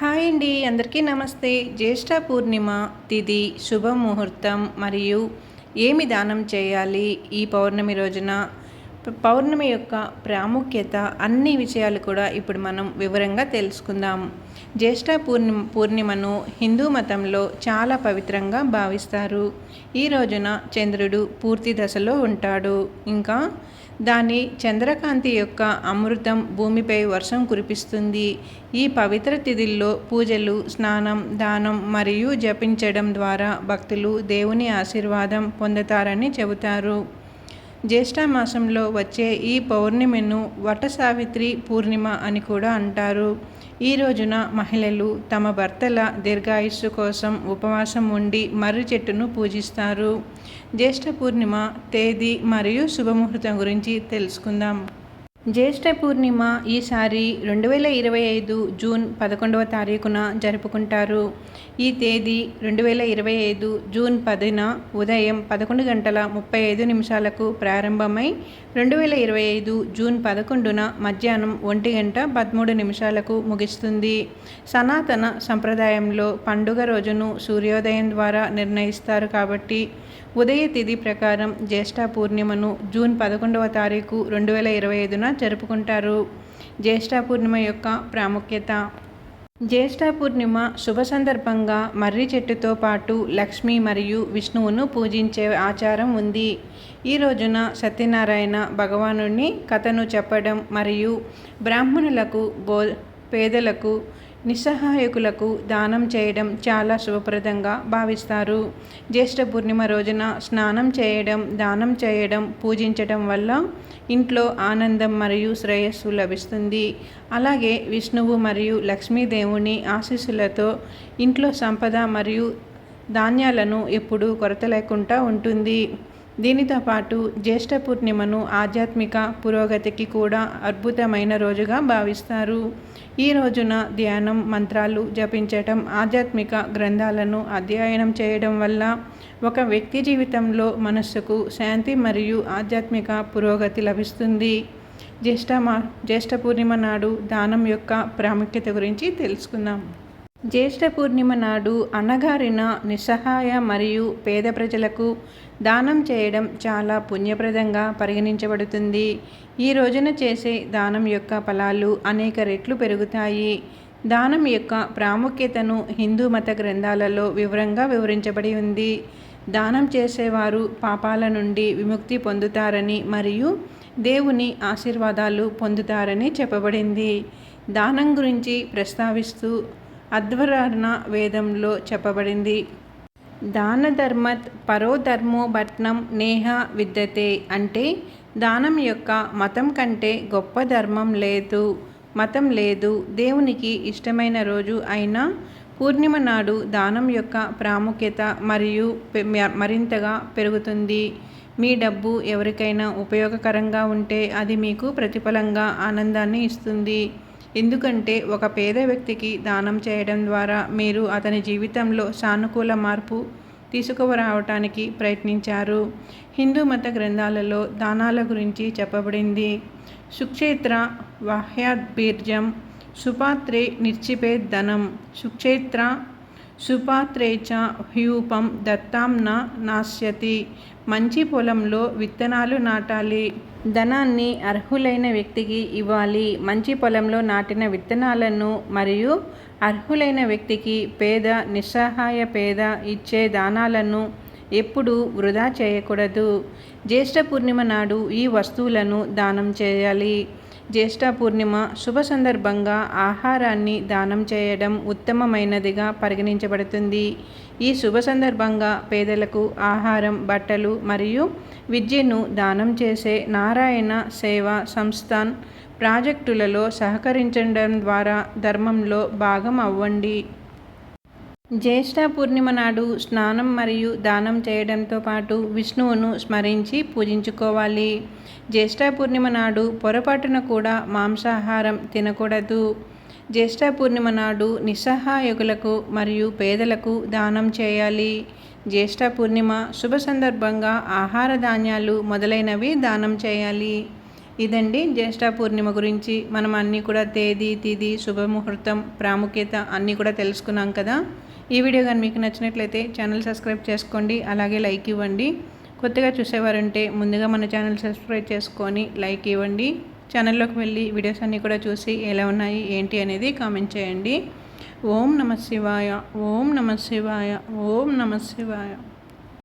Hi అండి అందరికీ నమస్తే. జ్యేష్ఠ పూర్ణిమ తిథి శుభముహూర్తం మరియు ఏమి దానం చేయాలి ఈ పౌర్ణమి రోజున? పౌర్ణమి యొక్క ప్రాముఖ్యత అన్ని విషయాలు కూడా ఇప్పుడు మనం వివరంగా తెలుసుకుందాం. జ్యేష్ఠ పూర్ణి పూర్ణిమను హిందూ మతంలో చాలా పవిత్రంగా భావిస్తారు. ఈ రోజున చంద్రుడు పూర్తి దశలో ఉంటాడు. ఇంకా దాని చంద్రకాంతి యొక్క అమృతం భూమిపై వర్షం కురిపిస్తుంది. ఈ పవిత్ర తిథిల్లో పూజలు స్నానం దానం మరియు జపించడం ద్వారా భక్తులు దేవుని ఆశీర్వాదం పొందుతారని చెబుతారు. జ్యేష్ఠమాసంలో వచ్చే ఈ పౌర్ణిమను వట సావిత్రి పూర్ణిమ అని కూడా అంటారు. ఈ రోజున మహిళలు తమ భర్తల దీర్ఘాయుస్సు కోసం ఉపవాసం ఉండి మర్రి చెట్టును పూజిస్తారు. జ్యేష్ఠ పూర్ణిమ తేదీ మరియు శుభముహూర్తం గురించి తెలుసుకుందాం. జ్యేష్ఠ పూర్ణిమ ఈసారి రెండు వేల ఇరవై ఐదు జూన్ పదకొండవ తారీఖున జరుపుకుంటారు. ఈ తేదీ రెండు వేల ఇరవై ఐదు జూన్ పదిన ఉదయం పదకొండు గంటల ముప్పై ఐదు నిమిషాలకు ప్రారంభమై రెండు వేల ఇరవై ఐదు జూన్ పదకొండున మధ్యాహ్నం ఒంటి గంట పదమూడు నిమిషాలకు ముగిస్తుంది. సనాతన సంప్రదాయంలో పండుగ రోజును సూర్యోదయం ద్వారా నిర్ణయిస్తారు కాబట్టి ఉదయ తిథి ప్రకారం జ్యేష్ఠ పూర్ణిమను జూన్ పదకొండవ తారీఖు రెండు వేల ఇరవై ఐదున జరుపుకుంటారు. జ్యేష్ఠ పూర్ణిమ యొక్క ప్రాముఖ్యత. జ్యేష్ఠ పూర్ణిమ శుభ సందర్భంగా మర్రి చెట్టుతో పాటు లక్ష్మి మరియు విష్ణువును పూజించే ఆచారం ఉంది. ఈ రోజున సత్యనారాయణ భగవానుని కథను చెప్పడం మరియు బ్రాహ్మణులకు బో పేదలకు నిస్సహాయకులకు దానం చేయడం చాలా శుభప్రదంగా భావిస్తారు. జ్యేష్ఠ పూర్ణిమ రోజున స్నానం చేయడం దానం చేయడం పూజించడం వల్ల ఇంట్లో ఆనందం మరియు శ్రేయస్సు లభిస్తుంది. అలాగే విష్ణువు మరియు లక్ష్మీదేవుని ఆశీస్సులతో ఇంట్లో సంపద మరియు ధాన్యాలను ఎప్పుడూ కొరత లేకుండా ఉంటుంది. దీనితో పాటు జ్యేష్ఠ పూర్ణిమను ఆధ్యాత్మిక పురోగతికి కూడా అద్భుతమైన రోజుగా భావిస్తారు. ఈ రోజున ధ్యానం మంత్రాలు జపించటం ఆధ్యాత్మిక గ్రంథాలను అధ్యయనం చేయడం వల్ల ఒక వ్యక్తి జీవితంలో మనస్సుకు శాంతి మరియు ఆధ్యాత్మిక పురోగతి లభిస్తుంది. జ్యేష్ఠ మా జ్యేష్ఠ పూర్ణిమ నాడు దానం యొక్క ప్రాముఖ్యత గురించి తెలుసుకుందాం. జ్యేష్ఠ పూర్ణిమ నాడు అన్నగారిన నిస్సహాయ మరియు పేద ప్రజలకు దానం చేయడం చాలా పుణ్యప్రదంగా పరిగణించబడుతుంది. ఈ రోజున చేసే దానం యొక్క ఫలాలు అనేక రెట్లు పెరుగుతాయి. దానం యొక్క ప్రాముఖ్యతను హిందూ మత గ్రంథాలలో వివరంగా వివరించబడి ఉంది. దానం చేసేవారు పాపాల నుండి విముక్తి పొందుతారని మరియు దేవుని ఆశీర్వాదాలు పొందుతారని చెప్పబడింది. దానం గురించి ప్రస్తావిస్తూ అధ్వరణ వేదంలో చెప్పబడింది. దాన ధర్మత్ పరోధర్మో భట్నం నేహ విద్యతే అంటే దానం యొక్క మతం కంటే గొప్ప ధర్మం లేదు మతం లేదు దేవునికి ఇష్టమైన రోజు అయిన పూర్ణిమ నాడు దానం యొక్క ప్రాముఖ్యత మరియు పె- మరింతగా పెరుగుతుంది. మీ డబ్బు ఎవరికైనా ఉపయోగకరంగా ఉంటే అది మీకు ప్రతిఫలంగా ఆనందాన్ని ఇస్తుంది. ఎందుకంటే ఒక పేద వ్యక్తికి దానం చేయడం ద్వారా మీరు అతని జీవితంలో సానుకూల మార్పు తీసుకురావటానికి ప్రయత్నించారు. హిందూ మత గ్రంథాలలో దానాల గురించి చెప్పబడింది. సుక్షేత్ర వాహ్యాద్బీర్జం సుపాత్రే నిర్చిపే ధనం సుక్షేత్ర సుపాత్రే చ హ్యూపం దత్తాం నాశ్యతి మంచి పొలంలో విత్తనాలు నాటాలి. ధనాన్ని అర్హులైన వ్యక్తికి ఇవ్వాలి. మంచి పొలంలో నాటిన విత్తనాలను మరియు అర్హులైన వ్యక్తికి పేద నిస్సహాయ పేద ఇచ్చే దానాలను ఎప్పుడూ వృధా చేయకూడదు. జ్యేష్ఠ పూర్ణిమ నాడు ఈ వస్తువులను దానం చేయాలి. జ్యేష్ఠ పూర్ణిమ శుభ సందర్భంగా ఆహారాన్ని దానం చేయడం ఉత్తమమైనదిగా పరిగణించబడుతుంది. ఈ శుభ సందర్భంగా పేదలకు ఆహారం బట్టలు మరియు విద్యను దానం చేసే నారాయణ సేవా సంస్థాన్ ప్రాజెక్టులలో సహకరించడం ద్వారా ధర్మంలో భాగం అవ్వండి. జ్యేష్ఠ పూర్ణిమ నాడు స్నానం మరియు దానం చేయడంతో పాటు విష్ణువును స్మరించి పూజించుకోవాలి. జ్యేష్ఠ పూర్ణిమ నాడు పొరపాటున కూడా మాంసాహారం తినకూడదు. జ్యేష్ఠ పూర్ణిమ నాడు నిస్సహాయకులకు మరియు పేదలకు దానం చేయాలి. జ్యేష్ఠ పూర్ణిమ శుభ సందర్భంగా ఆహార ధాన్యాలు మొదలైనవి దానం చేయాలి. ఇదండి జ్యేష్ఠ పూర్ణిమ గురించి. మనం అన్నీ కూడా తేదీ తిది శుభముహూర్తం ప్రాముఖ్యత అన్నీ కూడా తెలుసుకున్నాం కదా. ఈ వీడియో కానీ మీకు నచ్చినట్లయితే ఛానల్ సబ్స్క్రైబ్ చేసుకోండి. అలాగే లైక్ ఇవ్వండి. కొత్తగా చూసేవారుంటే ముందుగా మన ఛానల్ సబ్స్క్రైబ్ చేసుకొని లైక్ ఇవ్వండి. ఛానల్లోకి వెళ్ళి వీడియోస్ అన్నీ కూడా చూసి ఎలా ఉన్నాయి ఏంటి అనేది కామెంట్ చేయండి. ఓం నమ శివాయ ఓం నమ శివాయ ఓం నమ శివాయ.